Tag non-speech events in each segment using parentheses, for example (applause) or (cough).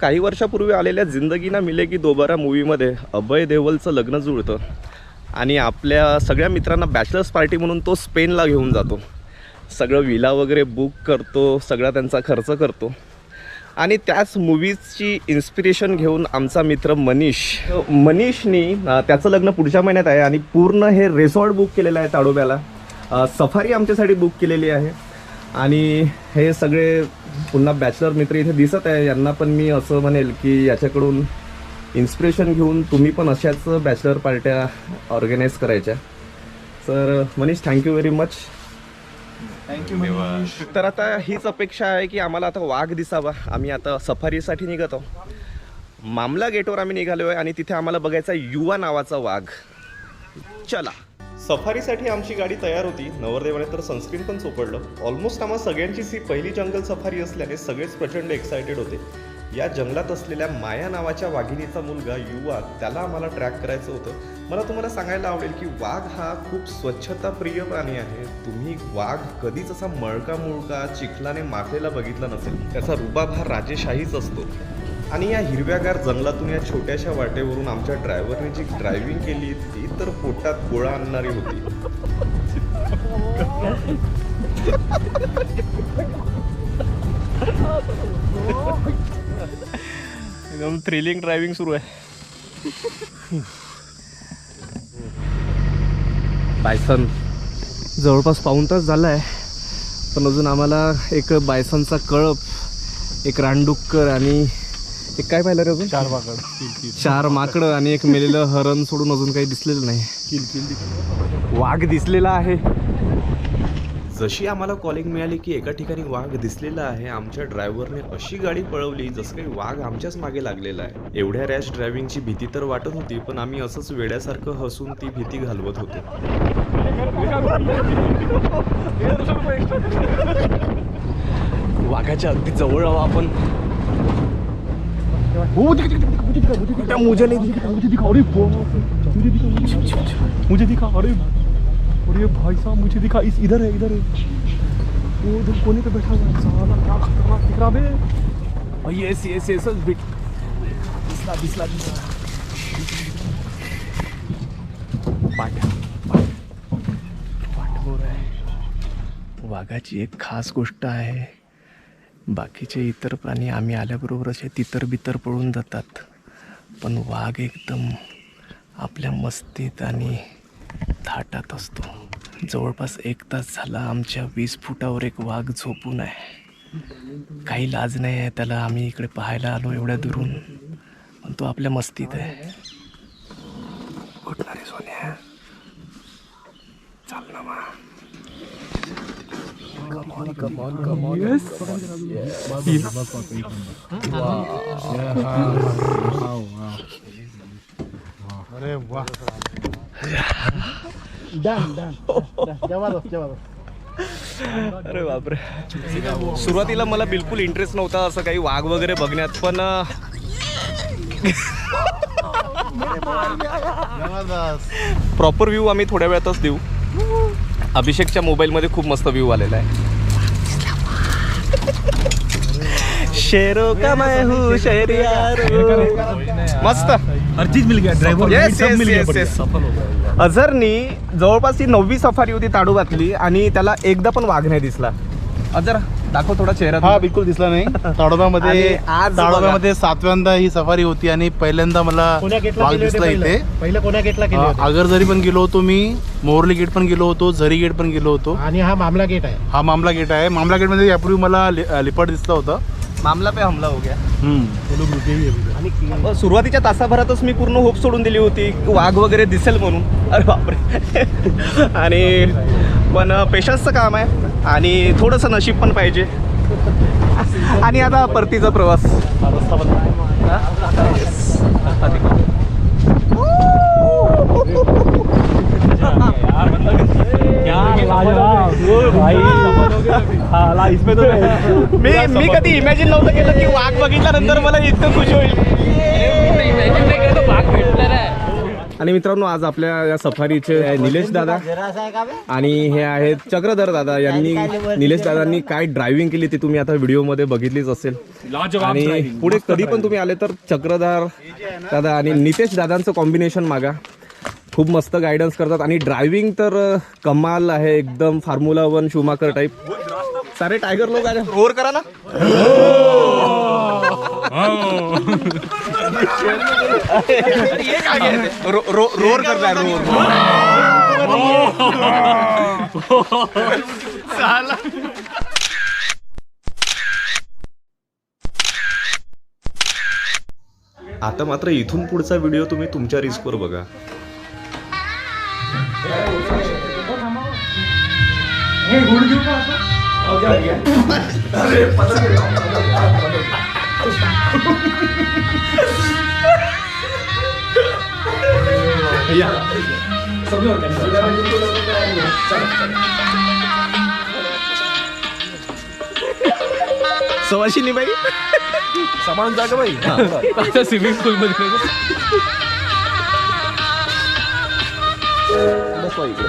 काही वर्षापूर्वी आलेल्या जिंदगी ना मिले की दोबारा मूवीमध्ये अभय देवलचं लग्न जुळतं. आणि आपल्या सगळ्या मित्रांना बॅचलर्स पार्टी म्हणून तो स्पेनला घेऊन जातो. सगळं विला वगैरे बुक करतो सगळा त्यांचा खर्च करतो. आणि त्याच मूवीजची इन्स्पिरेशन घेऊन आमचा मित्र मनीष. मनीषनी त्याचं लग्न पुढच्या महिन्यात आहे आणि पूर्ण हे रेसॉर्ट बुक केलेलं आहे ताडोब्याला. सफारी आमच्यासाठी बुक केलेली आहे. आणि हे सगळे पुन्हा बॅचलर मित्र इथे दिसत आहे. यांना पण मी असं म्हणेल की याच्याकडून इन्स्पिरेशन घेऊन तुम्ही पण अशाच बॅचलर पार्ट्या ऑर्गनाईज करायच्या. तर मनीष थँक्यू व्हेरी मच तर आता हीच अपेक्षा आहे की आम्हाला आता वाघ दिसावा. आम्ही आता सफारीसाठी निघत. आहोत मामला गेटवर आम्ही निघालो आहे आणि तिथे आम्हाला बघायचा युवा नावाचा वाघ. चला. सफारीसाठी आमची गाडी तयार होती. नवरदेवाने तर सनस्क्रीन पण चोपडलं ऑलमोस्ट आम्हा सगळ्यांचीच ही पहिली जंगल सफारी असल्याने सगळेच प्रचंड एक्सायटेड होते. या जंगलात असलेल्या माया नावाच्या वाघिणीचा मुलगा युवा त्याला आम्हाला ट्रॅक करायचं होतं. मला तुम्हाला सांगायला आवडेल की वाघ हा खूप स्वच्छताप्रिय प्राणी आहे. तुम्ही वाघ कधीच असा मळका मुळका चिखलाने मारलेला बघितला नसेल. त्याचा रुबाब हा राजेशाहीच असतो. आणि या हिरव्यागार जंगलातून या छोट्याशा वाटेवरून आमच्या ड्रायव्हरने जी ड्रायव्हिंग केली ती तर पोटात गोळा आणणारी होती. एकदम थ्रिलिंग ड्रायव्हिंग सुरू आहे. बायसन जवळपास पाऊन तास झाला आहे पण अजून आम्हाला एक बायसनचा कळप एक रानडुक्कर आणि एक काय पाहिलं रे अजून? चार वाकड चार माकडं आणि एक मेलेलं हरण सोडून अजून काही दिसलेलं नाही. किल किल वाघ दिसलेला आहे. जशी आम्हाला कॉलिंग मिळाली की एका ठिकाणी वाघ दिसलेला आहे आमच्या ड्रायव्हरने अशी गाडी पळवली जसं काही वाघ आमच्याच मागे लागलेला आहे. एवढ्या रॅश ड्रायव्हिंगची भीती तर वाटत होती पण आम्ही असंच वेड्यासारखं हसून ती भीती घालवत होतो. वाघाच्या अगदी जवळ आहो आपण. मुझे दिखा. मुझे दिखा। अरे अरे भाई साहब, मुझे दिखा। इस, इधर है इधर है। वो उधर कोने पे बैठा हुआ है। साला, क्या खतरनाक दिख रहा बे। येस येस येस दिसला दिसला दिसला पाट पाठमोर आहे वाघाची एक खास गोष्ट आहे बाकीचे इतर प्राणी आम्ही आल्याबरोबर असे तितर बितर पळून जातात. पण वाघ एकदम आपल्या मस्तीत आणि थाटात असतो. जवळपास एक तास झाला आमच्या वीस फुटावर एक वाघ झोपून आहे. काही लाज नाही आहे त्याला आम्ही इकडे पाहायला आलो एवढ्या दुरून. पण तो आपल्या मस्तीत आहे. उठणारे सोन्या चाल ना मा अरे वाह अरे बापरे. सुरुवातीला मला बिलकुल इंटरेस्ट नव्हता असं काही वाघ वगैरे बघण्यात पण प्रॉपर व्ह्यू (laughs) आम्ही थोड्या वेळातच देऊ. अभिषेकच्या मोबाईलमध्ये खूप मस्त व्ह्यू आलेला आहे. शेरो का मैं हूँ शहरियार मस्त। हर चीज मिल गया yes. अझरनी जवळपास ती नववी सफारी होती ताडोबातली आणि त्याला एकदा पण वाघ नाही दिसला. अजर दाखव थोडा चेहरा हा बिलकुल दिसला नाही. (laughs) ताडोबामध्ये आज ताडोबामध्ये सातव्यांदा ही सफारी होती आणि पहिल्यांदा मला वाघ दिसला इथे. पहिलं कोण्या गेटला गेले होते? आगरझरी पण गेलो होतो मी मोरली गेट पण गेलो होतो झरी गेट पण गेलो होतो. आणि हा मामला गेट आहे. हा मामला गेट आहे. मामला गेटमध्ये यापूर्वी मला लिपाट दिसला होता. मामला पे हमला हो गया। हम्म. ते लोक रुके अभी तक. अ, सुरुवातीच्या तासाभरातच मी पूर्ण होप सोडून दिली होती वाघ वगैरे दिसेल म्हणून. अरे बापरे. (laughs) आणि पण पेशन्सचं काम आहे. आणि थोडंसं नशीब पण पाहिजे. (laughs) आणि आता परतीचा प्रवास हा रस्ता बंद आहे. मी मी कधी इमॅजिन नव्हतं केलं की वाघ बघितल्यानंतर मला इतकं खुशी होईल. आणि मित्रांनो आज आपल्या या सफारीचे निलेश दादा. आणि हे आहेत चक्रधर दादा यांनी निलेश दादांनी काय ड्रायव्हिंग केली ती तुम्ही आता व्हिडिओमध्ये बघितलीच असेल. लाजवाब आणि. पुढे कधी पण तुम्ही आले तर चक्रधार दादा आणि नितेश दादांचं कॉम्बिनेशन मागा. खूप मस्त गायडन्स करतात. आणि ड्रायव्हिंग तर कमाल आहे. एकदम फॉर्म्युला वन शुमाकर टाईप सारे टायगर लोक आले. रोर करा ना. रो- रो- रोर करताय रोर आता मात्र इथून पुढचा व्हिडिओ तुम्ही तुमच्या रिस्कवर बघा. सवाशिनी बाई सामान जागा बाई. आता स्विमिंग पूल मध्ये बसवा इकडे.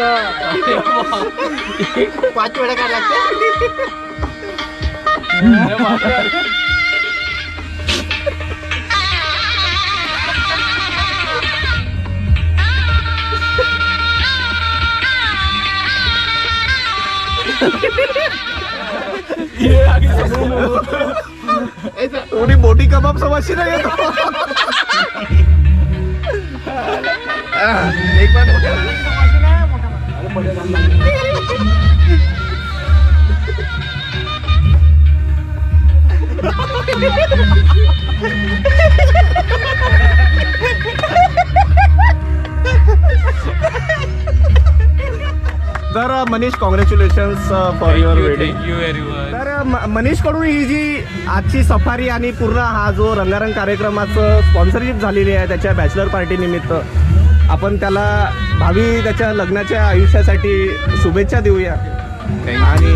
राहणं पाच वेळा काय लागते थोडी मोठी कबाब समजशी नाही येतो. एक बार तर Manish congratulation for your wedding तर मनीषकडून ही जी आजची सफारी आणि पूर्ण हा जो रंगारंग कार्यक्रमाचं स्पॉन्सरशिप झालेली आहे त्याच्या बॅचलर पार्टी निमित्त आपण त्याला भावी त्याच्या लग्नाच्या आयुष्यासाठी शुभेच्छा देऊया. आणि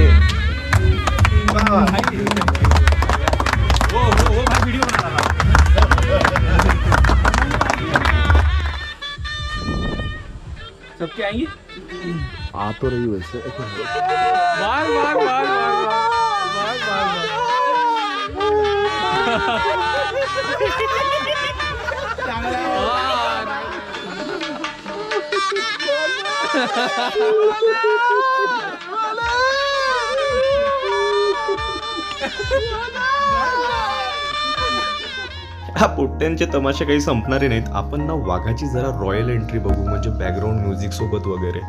सबके आएंगे? आ तो रही वैसे. बार बार बार बार बार बार बार हा पोट्ट्यांचे तमाशे काही संपणारे नाहीत. आपण ना वाघाची जरा रॉयल एंट्री बघू म्हणजे बॅकग्राऊंड म्युझिक सोबत वगैरे.